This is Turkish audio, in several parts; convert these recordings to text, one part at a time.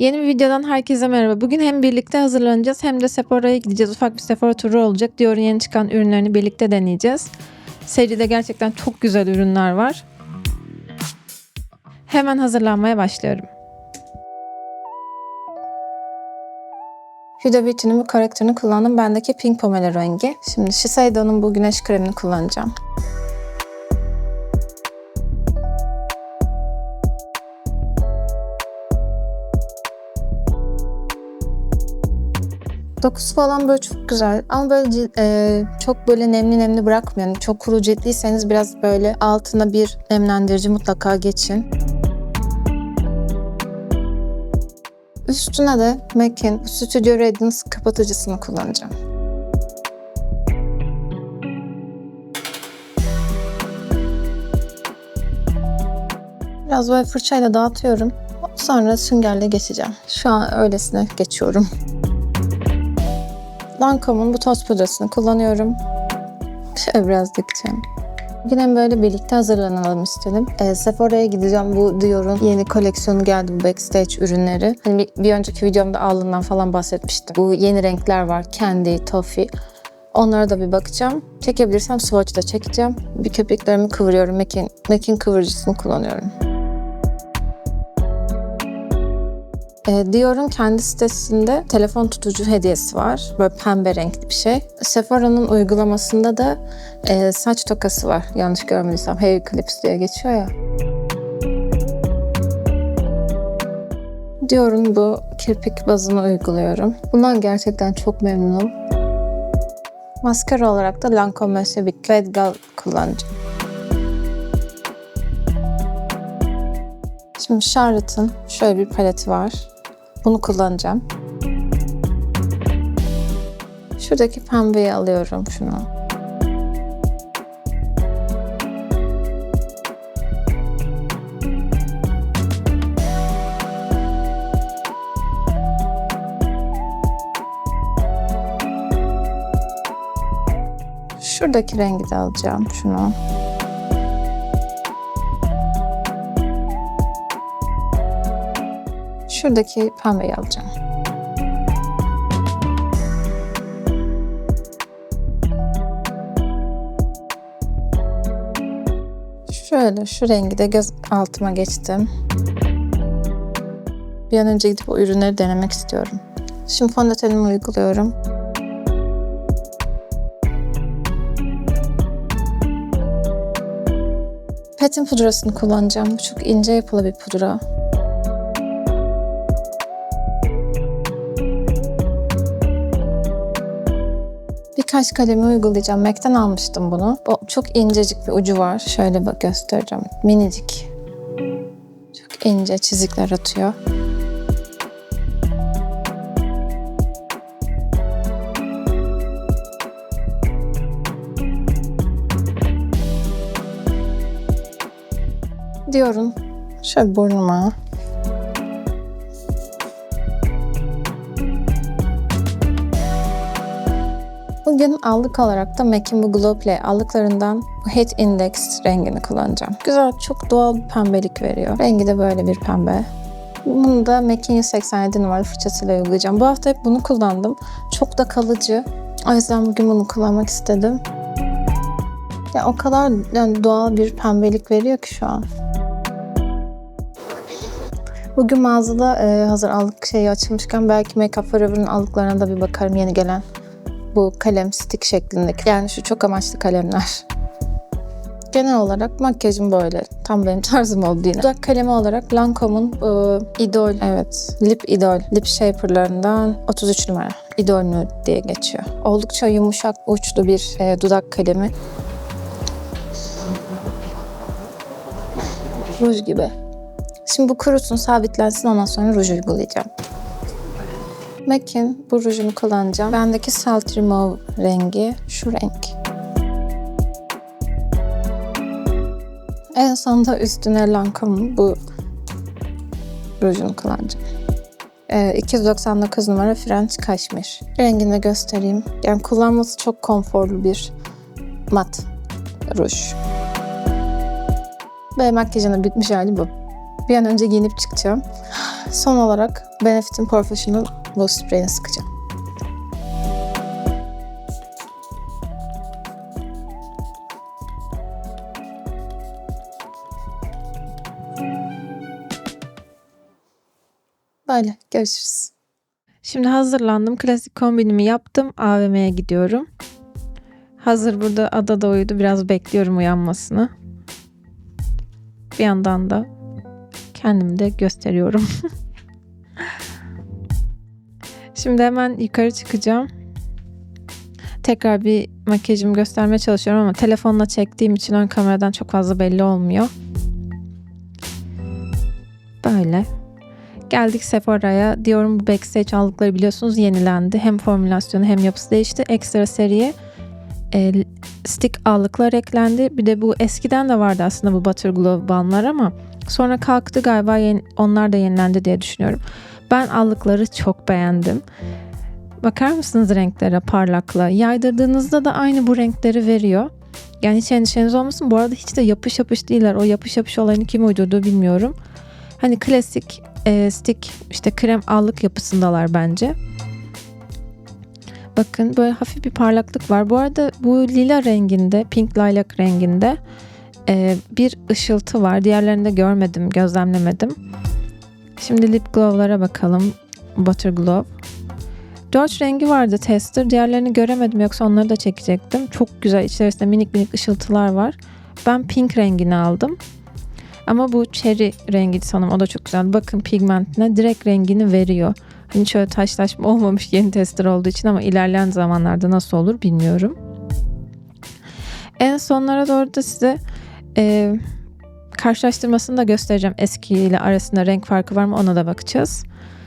Yeni bir videodan herkese merhaba. Bugün hem birlikte hazırlanacağız hem de Sephora'ya gideceğiz. Ufak bir Sephora turu olacak. Dior'un yeni çıkan ürünlerini birlikte deneyeceğiz. Seride gerçekten çok güzel ürünler var. Hemen hazırlanmaya başlıyorum. Huda Beauty'nin bu karakterini kullandım. Bendeki Pink Pomelo rengi. Şimdi Shiseido'nun bu güneş kremini kullanacağım. Dokusu falan böyle çok güzel ama böyle e, çok böyle nemli nemli bırakmıyor. Yani çok kuru ciltliyseniz biraz böyle altına bir nemlendirici mutlaka geçin. Üstüne de MAC'in Studio Radiance kapatıcısını kullanacağım. Biraz böyle fırçayla dağıtıyorum. Sonra süngerle geçeceğim. Şu an öylesine geçiyorum. Lancome'un bu toz pudrasını kullanıyorum. Şöyle biraz dökeceğim. Yine böyle birlikte hazırlanalım istedim. E, Sephora'ya gideceğim. Bu Dior'un yeni koleksiyonu geldi bu backstage ürünleri. Hani bir, bir önceki videomda alnından falan bahsetmiştim. Bu yeni renkler var. Candy, Toffee. Onlara da bir bakacağım. Çekebilirsem swatch da çekeceğim. Bir köpüklerimi kıvırıyorum. MAC'in MAC'in kıvırıcısını kullanıyorum. E, Dior'un kendi sitesinde telefon tutucu hediyesi var. Böyle pembe renkli bir şey. Sephora'nın uygulamasında da e, saç tokası var. Yanlış görmediysem. Hair Clips diye geçiyor ya. Dior'un bu kirpik bazını uyguluyorum. Bundan gerçekten çok memnunum. Maskara olarak da Lancome Mosaic Red Gal kullanacağım. Şimdi Charlotte'ın şöyle bir paleti var. Bunu kullanacağım. Şuradaki pembeyi alıyorum şunu. Şuradaki rengi de alacağım şunu. Şuradaki pembeyi alacağım. Şöyle şu rengi de göz altıma geçtim. Bir an önce gidip o ürünleri denemek istiyorum. Şimdi fondötenimi uyguluyorum. Petin pudrasını kullanacağım. Bu çok ince yapılı bir pudra. Birkaç kalemi uygulayacağım. MAC'ten almıştım bunu. Bu çok incecik bir ucu var. Şöyle bak göstereceğim. Minicik. Çok ince çizikler atıyor. Diyorum. Şöyle burnuma. Bugün allık olarak da MAC'in bu Glow Play allıklarından bu Heat Index rengini kullanacağım. Güzel, çok doğal bir pembelik veriyor. Rengi de böyle bir pembe. Bunu da MAC'in 187 numaralı fırçasıyla uygulayacağım. Bu hafta hep bunu kullandım. Çok da kalıcı. O yüzden bugün bunu kullanmak istedim. Ya o kadar yani doğal bir pembelik veriyor ki şu an. Bugün mağazada e, hazır allık şeyi açılmışken belki Make Up Forever'ın allıklarına da bir bakarım yeni gelen bu kalem stick şeklindeki. Yani şu çok amaçlı kalemler. Genel olarak makyajım böyle. Tam benim tarzım oldu yine. Dudak kalemi olarak Lancome'un e, Idol, evet, Lip Idol, Lip Shaper'larından 33 numara. Idol Nude diye geçiyor. Oldukça yumuşak, uçlu bir e, dudak kalemi. Ruj gibi. Şimdi bu kurusun, sabitlensin ondan sonra ruj uygulayacağım. MAC'in bu rujunu kullanacağım. Bendeki Sultry Mauve rengi şu renk. En sonunda üstüne Lancome'un bu rujunu kullanacağım. Ee, 299 numara French Kashmir. Rengini de göstereyim. Yani kullanması çok konforlu bir mat ruj. Ve makyajının bitmiş hali bu. Bir an önce giyinip çıkacağım. son olarak Benefit'in Professional bu spreyini sıkacağım. Böyle görüşürüz. Şimdi hazırlandım. Klasik kombinimi yaptım. AVM'ye gidiyorum. Hazır burada ada da uyudu. Biraz bekliyorum uyanmasını. Bir yandan da kendimi de gösteriyorum. Şimdi hemen yukarı çıkacağım. Tekrar bir makyajımı göstermeye çalışıyorum ama telefonla çektiğim için ön kameradan çok fazla belli olmuyor. Böyle. Geldik Sephora'ya. Diyorum bu backstage aldıkları biliyorsunuz yenilendi. Hem formülasyonu hem yapısı değişti. Ekstra seriye e, stick allıklar eklendi. Bir de bu eskiden de vardı aslında bu Butter Glove balmlar ama sonra kalktı galiba yeni, onlar da yenilendi diye düşünüyorum. Ben allıkları çok beğendim. Bakar mısınız renklere parlakla? Yaydırdığınızda da aynı bu renkleri veriyor. Yani hiç endişeniz olmasın. Bu arada hiç de yapış yapış değiller. O yapış yapış olayını kim uydurdu bilmiyorum. Hani klasik e, stick işte krem allık yapısındalar bence. Bakın böyle hafif bir parlaklık var. Bu arada bu lila renginde, pink lilac renginde e, bir ışıltı var. Diğerlerini de görmedim, gözlemlemedim. Şimdi lip glow'lara bakalım. Butter Glow. Dört rengi vardı tester. Diğerlerini göremedim yoksa onları da çekecektim. Çok güzel içerisinde minik minik ışıltılar var. Ben pink rengini aldım. Ama bu cherry rengi sanırım o da çok güzel. Bakın pigmentine direkt rengini veriyor. Hani şöyle taşlaşma olmamış yeni tester olduğu için ama ilerleyen zamanlarda nasıl olur bilmiyorum. En sonlara doğru da size e, karşılaştırmasını da göstereceğim. Eski ile arasında renk farkı var mı ona da bakacağız.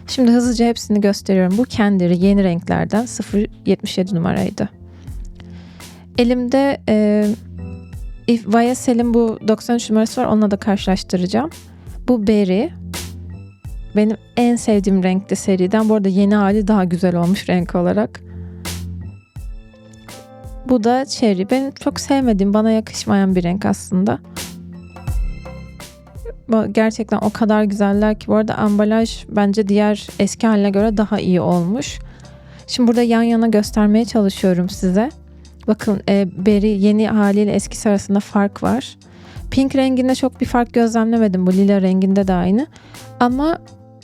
Şimdi hızlıca hepsini gösteriyorum. Bu kendileri yeni renklerden 077 numaraydı. Elimde e, YSL'in bu 93 numarası var. Onunla da karşılaştıracağım. Bu Berry. Benim en sevdiğim renkti seriden. Bu arada yeni hali daha güzel olmuş renk olarak. Bu da Cherry. Benim çok sevmediğim, bana yakışmayan bir renk aslında. Gerçekten o kadar güzeller ki. Bu arada ambalaj bence diğer eski haline göre daha iyi olmuş. Şimdi burada yan yana göstermeye çalışıyorum size. Bakın e, beri yeni haliyle eskisi arasında fark var. Pink renginde çok bir fark gözlemlemedim. Bu lila renginde de aynı. Ama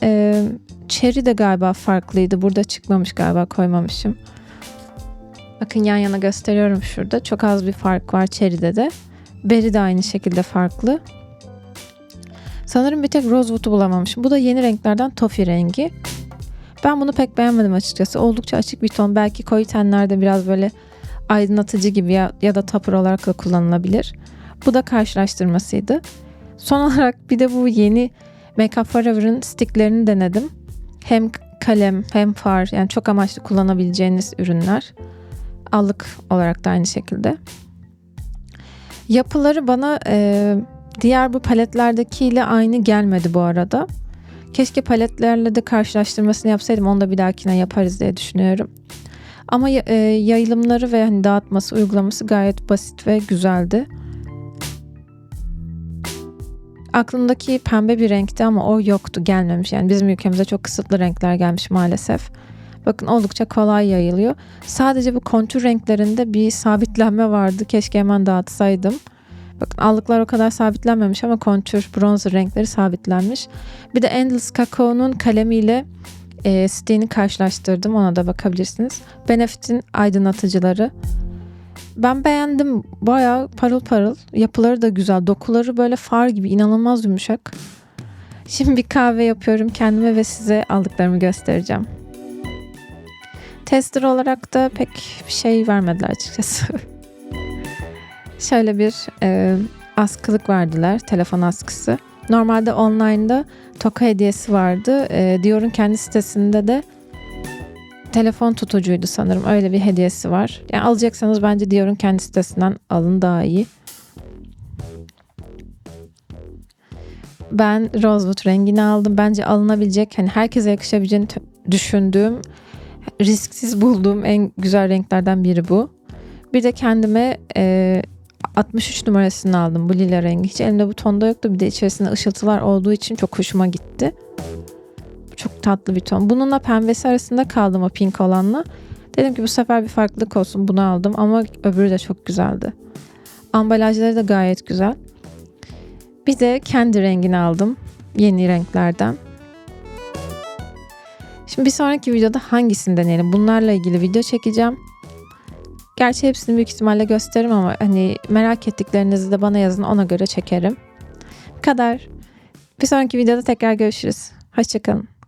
e, cherry de galiba farklıydı. Burada çıkmamış galiba koymamışım. Bakın yan yana gösteriyorum şurada. Çok az bir fark var cherry'de de. Berry de aynı şekilde farklı. Sanırım bir tek Rosewood'u bulamamışım. Bu da yeni renklerden Toffee rengi. Ben bunu pek beğenmedim açıkçası. Oldukça açık bir ton. Belki koyu tenlerde biraz böyle aydınlatıcı gibi ya, ya da tapır olarak da kullanılabilir. Bu da karşılaştırmasıydı. Son olarak bir de bu yeni Make Up Forever'ın sticklerini denedim. Hem kalem hem far yani çok amaçlı kullanabileceğiniz ürünler. Allık olarak da aynı şekilde. Yapıları bana e, diğer bu paletlerdekiyle aynı gelmedi bu arada. Keşke paletlerle de karşılaştırmasını yapsaydım. Onu da bir dahakine yaparız diye düşünüyorum. Ama e, yayılımları ve hani dağıtması, uygulaması gayet basit ve güzeldi. Aklımdaki pembe bir renkti ama o yoktu, gelmemiş. Yani bizim ülkemize çok kısıtlı renkler gelmiş maalesef. Bakın oldukça kolay yayılıyor. Sadece bu kontür renklerinde bir sabitlenme vardı. Keşke hemen dağıtsaydım. Bakın allıklar o kadar sabitlenmemiş ama kontür, bronzer renkleri sabitlenmiş. Bir de Endless Cacao'nun kalemiyle e, siteğini karşılaştırdım. Ona da bakabilirsiniz. Benefit'in aydınlatıcıları. Ben beğendim. Bayağı parıl parıl. Yapıları da güzel. Dokuları böyle far gibi inanılmaz yumuşak. Şimdi bir kahve yapıyorum kendime ve size aldıklarımı göstereceğim. Tester olarak da pek bir şey vermediler açıkçası. Şöyle bir e, askılık verdiler. Telefon askısı. Normalde online'da toka hediyesi vardı. E, Dior'un kendi sitesinde de telefon tutucuydu sanırım. Öyle bir hediyesi var. Yani alacaksanız bence Dior'un kendi sitesinden alın daha iyi. Ben Rosewood rengini aldım. Bence alınabilecek, hani herkese yakışabileceğini düşündüğüm, risksiz bulduğum en güzel renklerden biri bu. Bir de kendime e, 63 numarasını aldım bu lila rengi. Hiç elimde bu tonda yoktu. Bir de içerisinde ışıltılar olduğu için çok hoşuma gitti. Çok tatlı bir ton. Bununla pembesi arasında kaldım o pink olanla. Dedim ki bu sefer bir farklılık olsun bunu aldım ama öbürü de çok güzeldi. Ambalajları da gayet güzel. Bir de kendi rengini aldım. Yeni renklerden. Şimdi bir sonraki videoda hangisini deneyelim? Bunlarla ilgili video çekeceğim. Gerçi hepsini büyük ihtimalle gösteririm ama hani merak ettiklerinizi de bana yazın ona göre çekerim. Bu kadar. Bir sonraki videoda tekrar görüşürüz. Hoşçakalın.